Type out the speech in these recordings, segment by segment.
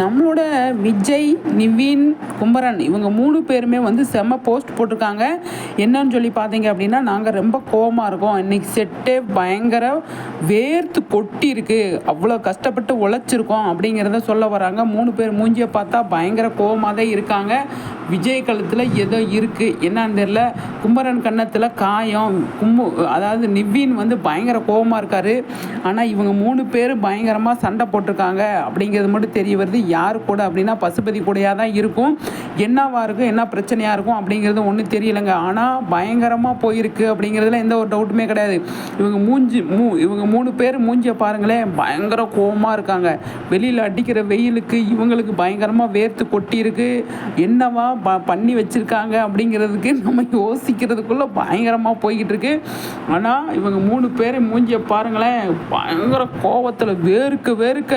நம்மளோட விஜய் நிவின் குமரன் இவங்க மூணு பேருமே வந்து செம்ம போஸ்ட் போட்டிருக்காங்க. என்னன்னு சொல்லி பார்த்தீங்க அப்படின்னா நாங்கள் ரொம்ப கோவமாக இருக்கோம். இன்னைக்கு செட்டே பயங்கர வேர்த்து கொட்டி இருக்கு அவ்வளோ கஷ்டப்பட்டு உழைச்சிருக்கோம் அப்படிங்கிறத சொல்ல வராங்க. மூணு பேர் மூஞ்சியை பார்த்தா பயங்கர கோவமாக தான் இருக்காங்க. விஜய் கழுத்தில் ஏதோ இருக்குது என்னன்னு தெரியல. கும்பரன் கன்னத்தில் காயம் கும்பு அதாவது நிவ்வின் வந்து பயங்கர கோவமாக இருக்கார். ஆனால் இவங்க மூணு பேர் பயங்கரமாக சண்டை போட்டிருக்காங்க. அப்படிங்கிறது மட்டும் தெரிய வருது. யார் கூட அப்படின்னா பசுபதி கூடையாக தான் இருக்கும். என்னவாக இருக்கும் என்ன பிரச்சனையாக இருக்கும் அப்படிங்கிறது ஒன்றும் தெரியலைங்க. ஆனால் பயங்கரமாக போயிருக்கு அப்படிங்கிறதுல எந்த ஒரு டவுட்டுமே கிடையாது. இவங்க மூஞ்சி மூ இவங்க மூணு பேர் மூஞ்சியை பாருங்களேன். பயங்கர கோவமாக இருக்காங்க. வெளியில் அடிக்கிற வெயிலுக்கு இவங்களுக்கு பயங்கரமாக வேர்த்து கொட்டி இருக்கு ப பண்ணி வச்சுருக்காங்க அப்படிங்கிறதுக்கு நம்ம யோசிக்கிறதுக்குள்ளே பயங்கரமாக போய்கிட்டு இருக்கு ஆனால் இவங்க மூணு பேரை மூஞ்சியை பாருங்களேன். பயங்கர கோவத்தில் வேறுக்க வேறுக்க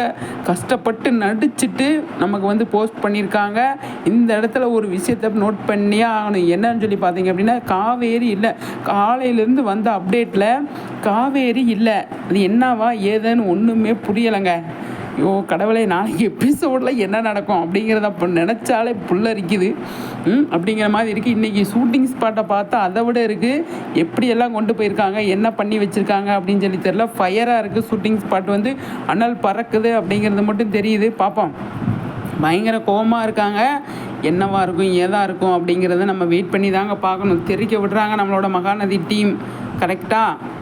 கஷ்டப்பட்டு நடிச்சுட்டு நமக்கு வந்து போஸ்ட் பண்ணியிருக்காங்க இந்த இடத்துல ஒரு விஷயத்தை நோட் பண்ணியே ஆகணும். என்னன்னு சொல்லி பார்த்தீங்க அப்படின்னா காவேரி இல்லை. காலையிலேருந்து வந்த அப்டேட்டில் காவேரி இல்லை. அது என்னவா ஏதுன்னு ஒன்றுமே புரியலைங்க. ஐயோ கடவுளே நாளைக்கு எபிசோடில் என்ன நடக்கும் அப்படிங்கிறத அப்போ நினச்சாலே புல்லரிக்குது. அப்படிங்கிற மாதிரி இருக்குது இன்றைக்கி ஷூட்டிங் ஸ்பாட்டை பார்த்தா அதை விட இருக்குது எப்படியெல்லாம் கொண்டு போயிருக்காங்க என்ன பண்ணி வச்சுருக்காங்க அப்படின்னு சொல்லி தெரில ஃபயராக இருக்குது ஷூட்டிங் ஸ்பாட் வந்து. அனல் பறக்குது அப்படிங்கிறது மட்டும் தெரியுது. பார்ப்போம். பயங்கர கோவமாக இருக்காங்க. என்னவா இருக்கும் ஏதா இருக்கும் அப்படிங்கிறத நம்ம வெயிட் பண்ணி தாங்க பார்க்கணும். தெரிக்க விடுறாங்க நம்மளோட மகாநதி டீம் கரெக்டாக